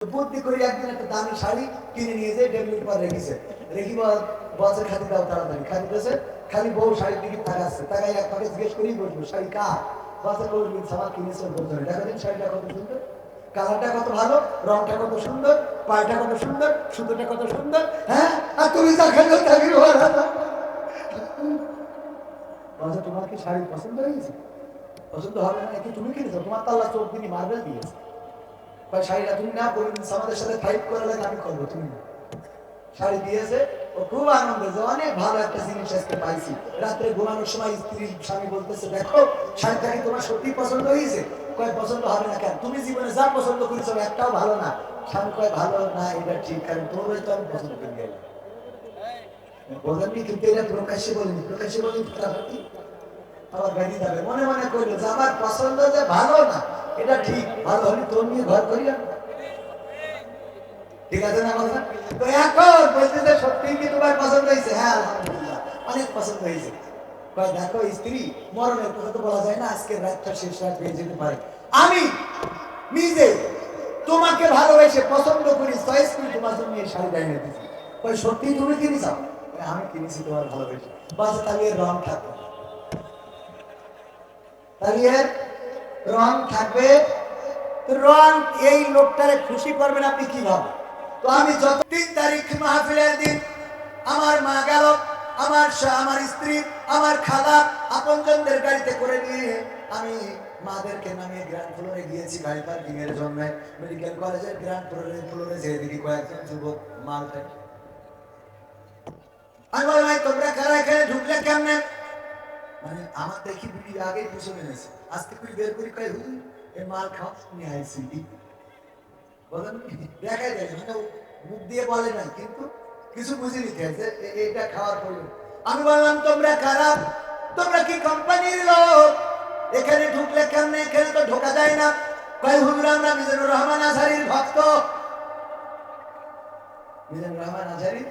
বুদ্ধি একদিন একটা দামি শাড়ি কিনে নিয়ে রেখেছে। রেখি খাতি দাও, তাড়াতাড়ি। খাতি দিয়েছে খালি বউ শাড়ির তাকাই এক পাকে জিজ্ঞেস করেই বসবো শাড়ি কিনেছে দেখা দিন শাড়িটা কত সুন্দর। কালারটা কত ভালো, রংটা কত সুন্দর, পায়টা কত সুন্দর, সুতোটা কত সুন্দর হ্যাঁ? আর তুমি খেলো তাকে তোমার কি শাড়ি পছন্দ হয়েছে? পছন্দ হবে না কি তুমি কিনেছো, তোমার তো আল্লাহ চোখ দিনই মার্বেল দিয়েছে। কয় শাড়িটা তুমি না বলুন আমাদের সাথে লাগে আমি করব, তুমি শাড়ি দিয়েছে, ও খুব আনন্দ অনেক ভালো একটা জিনিস আজকে পাইছি। রাত্রে ঘুমানোর সময় স্ত্রী, স্বামী বলতেছে, দেখো, শাড়িটা কি তোমার সত্যি পছন্দ হয়েছে? কয়, পছন্দ হবে না কেন? তুমি জীবনে যা পছন্দ করেছ, একটাও ভালো না। স্বামী কয়, ভালো না, এটা ঠিক, কারণ তোমার তো আমি পছন্দ করে গেলাম বলেননি কিন্তু এটা প্রকাশ্যে বলিনি প্রকাশ্যে বলি আবার যাবে। মনে মনে করল যে, আমার পছন্দ যে ভালো না এটা ঠিক। ভালো হলে তোর নিয়ে ঘর করি না। ঠিক আছে না কথা তো এখন বলতেছে সত্যি কি তোমার পছন্দ হয়েছে? হ্যাঁ আলহামদুলিল্লাহ, অনেক পছন্দ হয়েছে। দেখো স্ত্রী, মরণের কথা তো বলা যায় না, আজকে রাতটা শেষ, রাত হয়ে যেতে পারে। আমি নিজে তোমাকে ভালোবেসে পছন্দ করি চয়েস করি, তোমার জন্য এই শাড়িটা এনে দিচ্ছি কয় সত্যি তুমি কিনে চাও? আমি কিনেছি তোমার ভালোবেসে। বাস, তাহলে রং থাকবে তাহলে রং থাকবে। রং এই লোকটারে খুশি করবেন আপনি কীভাবে? তো আমি যত তিন তারিখ মাহফিলের দিন আমার মা গেল, আমার আমার স্ত্রী, আমার খালা আপনজনদের গাড়িতে করে নিয়ে আমি মাদেরকে নামিয়ে গ্র্যান্ড ফ্লোরে গিয়েছি গাড়ি পার্কিং এর জন্য। মেডিকেল কলেজের গ্র্যান্ড ফ্লোরে ফ্লোরে যেয়ে দেখি কয়েকজন যুবক মালটা আমি বললাম, "এই তোমরা কারা এখানে ঢুকলে কেমনে? মানে আমার দেখি বিড়ি আগে পিছনে এনেছে আজকে তুই বের করি কয় হুজুর এই মাল খাওয়া শুনে আইছি। বলেন দেখাই যায় মানে মুখ দিয়ে বলে না কিন্তু কিছু বুঝে নিতে যে এটা খাওয়ার পরে আমি বললাম, তোমরা খারাপ, তোমরা কি কোম্পানির লোক? এখানে ঢুকলে কেমনে? এখানে তো ঢোকা যায় না। কয় হুজুর, আমরা মিজানুর রহমান আজহারির ভক্ত। মিজানুর রহমান আজহারি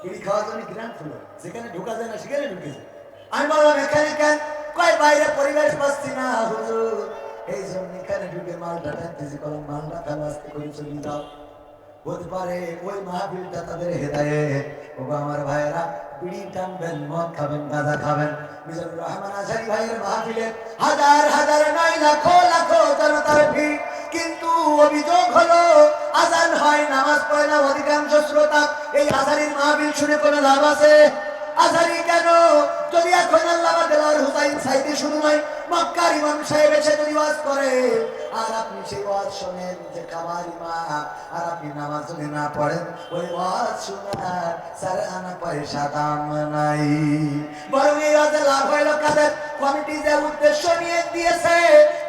বিড়ি খাওয়ার জন্য গ্রাম ফুলো যেখানে ঢোকা যায় না, সেখানে ঢুকেছে আমি বললাম, এখানে কেন? কয় বাইরে পরিবেশ না, হুজুর? এই জন্য এখানে ঢুকে মালটা মালটা করে পারে ওই মাহফিলটা তাদের ও আমার ভাইয়েরা, বিড়ি টানবেন, মদ খাবেন খাবেন। মিজানুর রহমান আজারি ভাইয়ের মাহফিলে হাজার হাজার নয় জনতার ভিড়। কিন্তু অভিযোগ হলো, আজান হয়, নামাজ পড়ে না, অধিকাংশ শ্রোতা। এই আজারির মাহফিল শুনে কোনো লাভ আছে? আজারি কেন? যদি এখন আল্লাহ দেওয়ার হুসাইন সাইদি শুরু নয়, মক্কার ইমাম সাহেব এসে যদি ওয়াজ করে, আর আপনি সেই ওয়াজ শোনেন যে কামার ইমাম আর আপনি নামাজ যদি না পড়েন, ওই ওয়াজ শোনার স্যার আনা পয়সা দাম নাই। বরং এই ওয়াজে লাভ হইল কাদের? কমিটি যে উদ্দেশ্য নিয়ে দিয়েছে,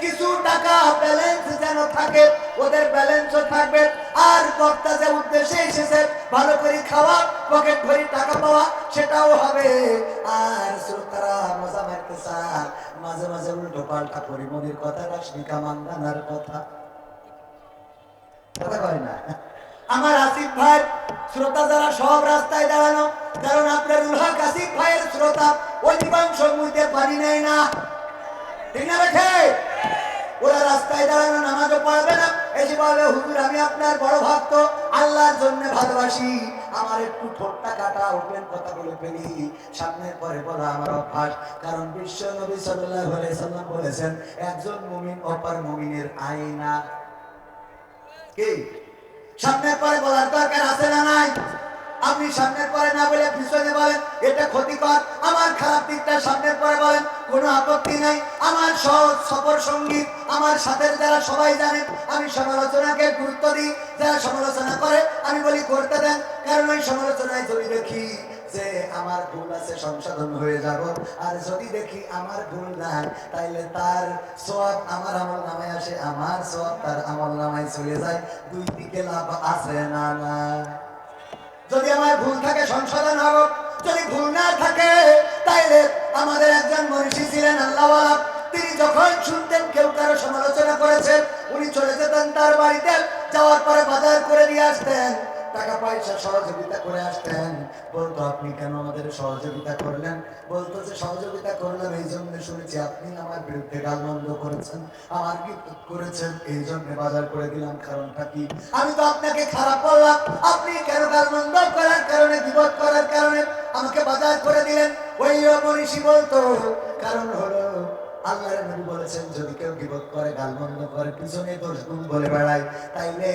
কিছু টাকা ব্যালেন্স যেন থাকে, ওদের ব্যালেন্সও থাকবে। আর বক্তা যে উদ্দেশ্যে এসেছে, ভালো করে খাওয়া, পকেট ভরি টাকা পাওয়া, সেটাও হবে। আর শ্রোতারা মজা মারতে চান। মাঝে মাঝে উল্টো পাল্টা পরিমণির কথা রাশমিকা মান্দানার কথা। কথা কয় না। আমার আসিফ ভাই, শ্রোতা যারা সব রাস্তায় দাঁড়ানো, কারণ আপনার উলহাক আসিফ ভাইয়ের শ্রোতা অধিকাংশ মুইতে পারি নাই না। ঠিক না বেঠে? ওরা রাস্তায় দাঁড়ানো নামাজও পড়বে না। এসে বলবে হুজুর, আমি আপনার বড় ভক্ত। আল্লাহর জন্য ভালোবাসি। আমার একটু ঠোঁটটা কাটা ওপেন কথা বলে ফেলি। সামনের পরে বলা আমার অভ্যাস। কারণ বিশ্ব নবী সাল্লাহ সাল্লাম বলেছেন, একজন মুমিন অপার মুমিনের আয়না। কি? সামনের পরে বলার দরকার আছে না নাই? আপনি সামনের পরে না বলে পিছনে বলেন এটা ক্ষতিকর। আমার খারাপ দিকটা সামনের পরে বলেন, কোনো আপত্তি নাই। আমার সহজ সফর সঙ্গী, আমার সাথে যারা সবাই জানেন, আমি সমালোচনাকে গুরুত্ব দিই। যারা সমালোচনা করে, আমি বলি করতে দেন। কারণ ওই সমালোচনায় যদি দেখি যে আমার ভুল আছে, সংশোধন হয়ে যাব। আর যদি দেখি আমার ভুল নাই, তাইলে তার সব আমার আমল নামায় আসে। আমার সব তার আমল নামায় চলে যায়। দুই দিকে লাভ আছে না না যদি আমার ভুল থাকে সংশোধন হব। যদি ভুল না থাকে, তাইলে আমাদের একজন মনীষী ছিলেন আল্লাহ তিনি যখন শুনতেন, কেউ কারও সমালোচনা করেছেন উনি চলে যেতেন তার বাড়িতে, যাওয়ার পরে বাজার করে নিয়ে আসতেন। টাকা পয়সা সহযোগিতা করে আসতেন। বলতো, আপনি কেন আমাদের সহযোগিতা করলেন? বলতো যে, সহযোগিতা করলাম এই জন্য শুনেছি আপনি আমার বিরুদ্ধে গালমন্দ করেছেন। আমার কি করেছেন, এই জন্য বাজার করে দিলাম। কারণটা কি? আমি তো আপনাকে খারাপ বললাম। আপনি কেন গালমন্দ করার কারণে, বিপদ করার কারণে আমাকে বাজার করে দিলেন? ওই মনীষী বলতো, কারণ হলো আল্লাহর নবী বলেছেন, যদি কেউ বিপদ করে, গালমন্দ করে, পিছনে দোষ গুণ বলে বেড়ায়, তাইলে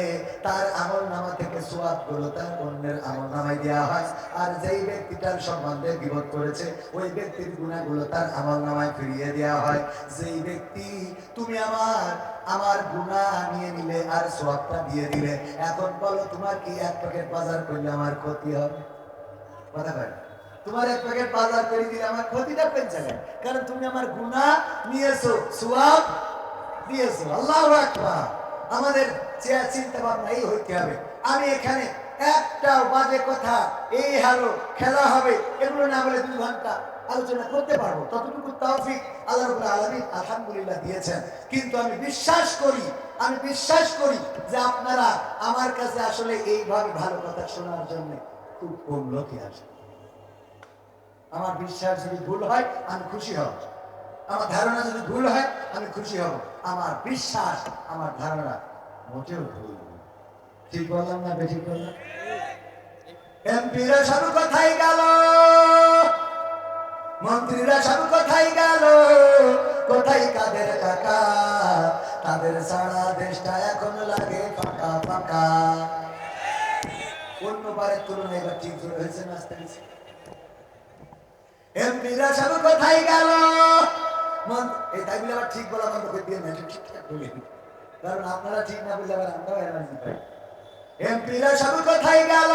তার আমল নামা থেকে সোয়াবগুলো তার অন্যের আমল নামায় দেওয়া হয়। আর যেই ব্যক্তিটার সম্বন্ধে বিপদ করেছে, ওই ব্যক্তির গুণাগুলো তার আমল নামায় ফিরিয়ে দেওয়া হয়। যেই ব্যক্তি, তুমি আমার আমার গুণা নিয়ে নিলে আর সোয়াবটা দিয়ে দিলে, এখন বলো তোমার কি এক প্যাকেট বাজার করলে আমার ক্ষতি হবে? কথা বলে তোমার এক প্যাকেট বাজার করে দিলে আমার কারণ তুমি আমার গুনাহ নিয়েছো, সুয়াব আল্লাহ আমাদের চিন্তা ভাবনা এই হইতে হবে। আমি এখানে একটা বাজে কথা এই হারো খেলা হবে, এগুলো না বলে দুই ঘণ্টা আলোচনা করতে পারব। ততটুকু তৌফিক আল্লাহ আলামিন আলহামদুলিল্লাহ দিয়েছেন। কিন্তু আমি বিশ্বাস করি, আমি বিশ্বাস করি যে আপনারা আমার কাছে আসলে এইভাবে ভালো কথা শোনার জন্য খুব কম লোকই আসে আমার বিশ্বাস যদি ভুল হয়, আমি খুশি হব। আমার ধারণা যদি ভুল হয়, আমি খুশি হব। আমার বিশ্বাস, আমার ধারণা মোটেও ভুল। ঠিক বললাম না বেশি বললাম? এমপিরা সব কোথায় গেল। মন্ত্রীরা সব কোথায় গেল। কোথায় কাদের কাকা তাদের সারা দেশটা এখন লাগে ফাঁকা ফাঁকা। অন্যবারের তুলনায় এবার ঠিক হয়েছে না এমপিরা সব কোথায় গেল? এই তাই বলে আবার ঠিক বলা বন্ধ করে দিয়ে ঠিকঠাক বলি কারণ আপনারা ঠিক না বললে আবার আমরাও এমপিরা সব কোথায় গেল?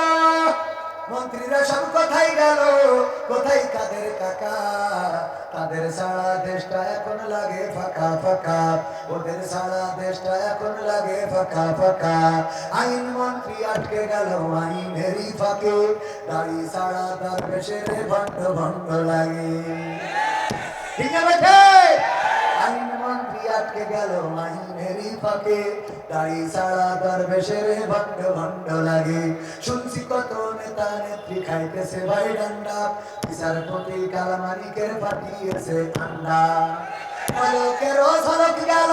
মন্ত্রীরা সব কোথায় গেল। কোথায় কাদের কাকা? তাদের সারা দেশটা এখন লাগে ফাঁকা ফাঁকা? ওদের সারা দেশটা এখন লাগে ফাঁকা ফাঁকা? আইন মন্ত্রী আটকে গেল আইনেরই ফাঁকে। দাড়ি সারা তার বেশের ভণ্ড ভণ্ড লাগে। ঠিক আছে আটকে গেল মাহিনেরই ফাঁকে। দাড়ি সারা দরবেশের ভণ্ড ভণ্ড লাগে। শুনছি কত নেতা নেত্রী খাইতেছে ভাই ডান্ডা। বিচারপতি কালামানিকের পাঠিয়েছে ঠান্ডা পলকের ঝলক গেল।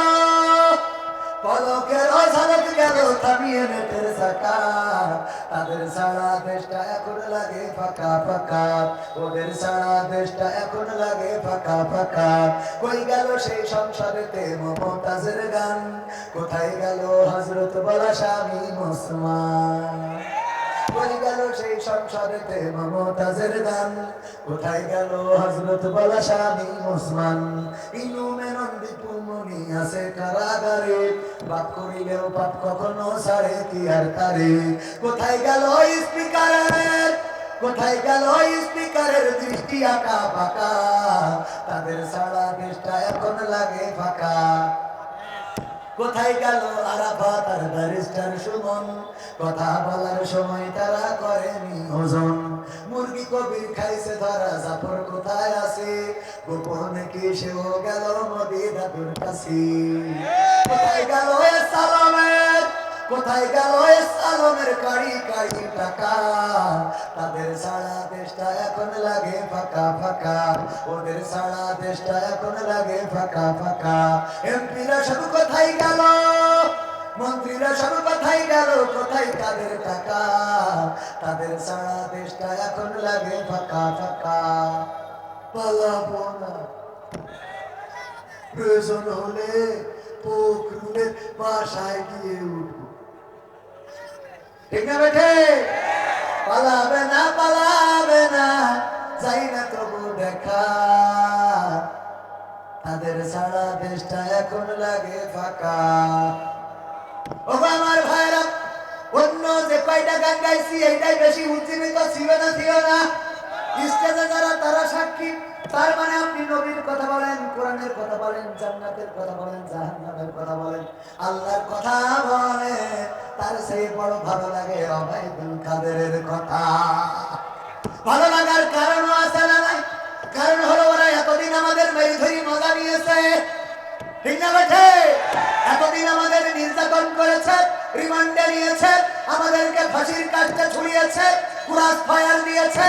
সারা দেশটা লাগে ওদের সারা দেশটা এখন লাগে ফাঁকা ফাঁকা। কই গেল সেই সংসারেতে মমতাজের গান? কোথায় গেল হজরত বলা স্বামী মুসলমান কই গেল সেই সংসারেতে মমতাজের গান। কোথায় গেল হজরত বলা স্বামী মুসলমান? ইনু মেনন্দি আছে কারাগারে। পাপ করিলেও পাপ কখনো ছাড়ে, কি আর তারে? কোথায় গেল স্পিকারের? কোথায় গেল স্পিকারের দৃষ্টি আঁকা ফাঁকা তাদের সারা দেশটা এখন লাগে ফাঁকা। কোথায় গেল আরাফাত আর ব্যারিস্টার সুমন? কথা বলার সময় তারা করেনি ওজন। মুরগি কবির খাইছে ধরা, জাফর কোথায় আছে? গোপনে কি সেও গেল দাদুর কাছে? কোথায় গেল কোথায় গেল সালামের কাড়ি কাড়ি টাকা? তাদের সারা দেশটা এখন লাগে ফাঁকা ফাঁকা। ওদের সারা দেশটা এখন লাগে ফাঁকা ফাঁকা। এমপিরা সব কোথায় গেল? মন্ত্রীরা সব কোথায় গেল? কোথায় তাদের টাকা? তাদের সারা দেশটা এখন লাগে ফাঁকা ফাঁকা। প্রয়োজন হলে পুকুরের বাসায় গিয়ে উঠবো। ঠিক না বেঠে পালাবে না পালাবে না, যাই না তবু দেখা। তাদের সারা দেশটা এখন লাগে ফাঁকা। ও আমার ভাইরা, অন্য যে কয়টা গান গাইছি, এইটাই বেশি উজ্জীবিত, ছিল না ছিল না? স্টেজে যারা, তারা সাক্ষী। তার মানে আপনি নবীর কথা বলেন, কোরআনের কথা বলেন, জান্নাতের কথা বলেন, জাহান্নামের কথা বলেন। আল্লাহর কথা বলেন তার সেই বড় ভালো লাগে অবাইদুল কাদেরের কথা। ভালো লাগার কারণ আছে না নাই? কারণ হলো ওরা এতদিন আমাদের মেরি ধরি মজা নিয়েছে। ঠিক না বেঠে? এতদিন আমাদের নির্যাতন করেছে, রিমান্ডে নিয়েছে, আমাদেরকে ফাঁসির কাজটা ছড়িয়েছে, কুরাস ফায়ার দিয়েছে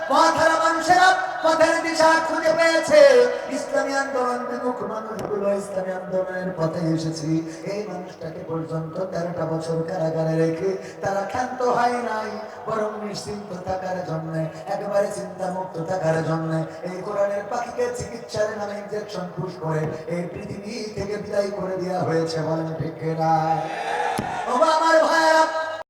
পথহারা মানুষেরা পথের দিশা খুঁজে পেয়েছে। ইসলামী আন্দোলন বিমুখ মানুষগুলো ইসলামী আন্দোলনের পথে এসেছি। এই মানুষটাকে পর্যন্ত তেরোটা বছর কারাগারে রেখে তারা ক্ষান্ত হয় নাই, বরং নিশ্চিন্ত থাকার জন্য, একেবারে চিন্তা মুক্ত থাকার জন্য এই কোরআনের পাখিকে চিকিৎসার নামে ইনজেকশন পুশ করে এই পৃথিবী থেকে বিদায় করে দেওয়া হয়েছে বলেন ঠিক না আমার ভাইয়েরা